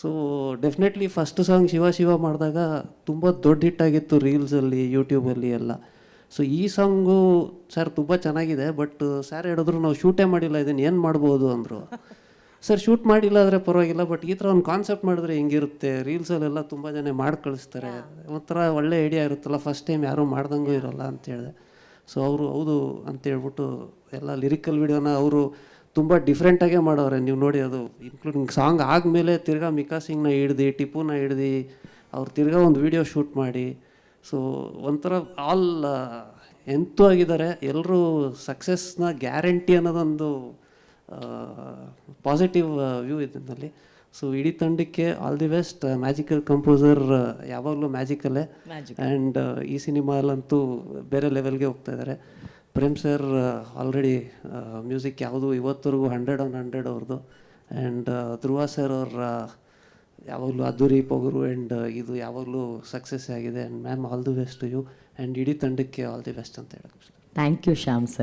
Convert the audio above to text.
So definitely first song Shiva Shiva ಮಾಡಿದಾಗ ತುಂಬ ದೊಡ್ಡ ಹಿಟ್ ಆಗಿತ್ತು ರೀಲ್ಸಲ್ಲಿ ಯೂಟ್ಯೂಬಲ್ಲಿ ಎಲ್ಲ. ಸೊ ಈ ಸಾಂಗು ಸರ್ ತುಂಬ ಚೆನ್ನಾಗಿದೆ ಬಟ್ ಸರ್ ಹೇಳಿದ್ರು ನಾವು ಶೂಟೇ ಮಾಡಿಲ್ಲ, ಇದನ್ನು ಏನು ಮಾಡ್ಬೋದು ಅಂದರು. ಸರ್ ಶೂಟ್ ಮಾಡಿಲ್ಲ ಆದರೆ ಪರವಾಗಿಲ್ಲ ಬಟ್ ಈ ಥರ ಒಂದು ಕಾನ್ಸೆಪ್ಟ್ ಮಾಡಿದ್ರೆ ಹೆಂಗಿರುತ್ತೆ? ರೀಲ್ಸಲ್ಲೆಲ್ಲ ತುಂಬ ಜನ ಮಾಡಿ ಕಳಿಸ್ತಾರೆ. ಒಂಥರ ಒಳ್ಳೆ ಐಡಿಯಾ ಇರುತ್ತಲ್ಲ ಫಸ್ಟ್ ಟೈಮ್ ಯಾರೂ ಮಾಡ್ದಂಗೂ ಇರೋಲ್ಲ ಅಂತ ಹೇಳಿದೆ. ಸೊ ಅವರು ಹೌದು ಅಂತ ಹೇಳ್ಬಿಟ್ಟು ಎಲ್ಲ ಲಿರಿಕಲ್ ವಿಡಿಯೋನ ಅವರು ತುಂಬ ಡಿಫ್ರೆಂಟಾಗೇ ಮಾಡವ್ರೆ. ನೀವು ನೋಡಿ ಅದು ಇನ್ಕ್ಲೂಡಿಂಗ್ ಸಾಂಗ್ ಆದಮೇಲೆ ತಿರ್ಗಾ ಮಿಕಾ ಸಿಂಗ್ನ ಹಿಡ್ದು ಟಿಪ್ಪುನ ಹಿಡ್ದು ಅವ್ರು ತಿರ್ಗಾ ಒಂದು ವಿಡಿಯೋ ಶೂಟ್ ಮಾಡಿ. ಸೊ ಒಂಥರ ಆಲ್ ಎಂತೂ ಆಗಿದ್ದಾರೆ. ಎಲ್ಲರೂ ಸಕ್ಸಸ್ನ ಗ್ಯಾರಂಟಿ ಅನ್ನೋದೊಂದು ಪಾಸಿಟಿವ್ ವ್ಯೂ ಇದರಲ್ಲಿ ಸೊ ಇಡೀ ತಂಡಕ್ಕೆ all the best magical composer ಯಾವಾಗಲೂ ಮ್ಯಾಜಿಕಲ್ಲೇ ಆ್ಯಂಡ್ ಈ ಸಿನಿಮಾಲಂತೂ ಬೇರೆ ಲೆವೆಲ್ಗೆ ಹೋಗ್ತಾ ಇದ್ದಾರೆ. ಪ್ರೇಮ್ ಸರ್ ಆಲ್ರೆಡಿ ಮ್ಯೂಸಿಕ್ ಯಾವುದು ಇವತ್ತರೆಗೂ ಹಂಡ್ರೆಡ್ ಆನ್ ಹಂಡ್ರೆಡ್ ಅವ್ರದ್ದು ಆ್ಯಂಡ್ ಧ್ರುವ ಸರ್ ಅವ್ರ ಯಾವಾಗಲೂ ಅದ್ದೂರಿ ಪೊಗರು ಆ್ಯಂಡ್ ಇದು ಯಾವಾಗಲೂ ಸಕ್ಸಸ್ ಆಗಿದೆ. And ma'am all the best you and ಇಡೀ ತಂಡಕ್ಕೆ ಆಲ್ ದಿ ಬೆಸ್ಟ್ ಅಂತ ಹೇಳಕ್ಕೆ ಥ್ಯಾಂಕ್ ಯು ಶ್ಯಾಮ್ ಸರ್.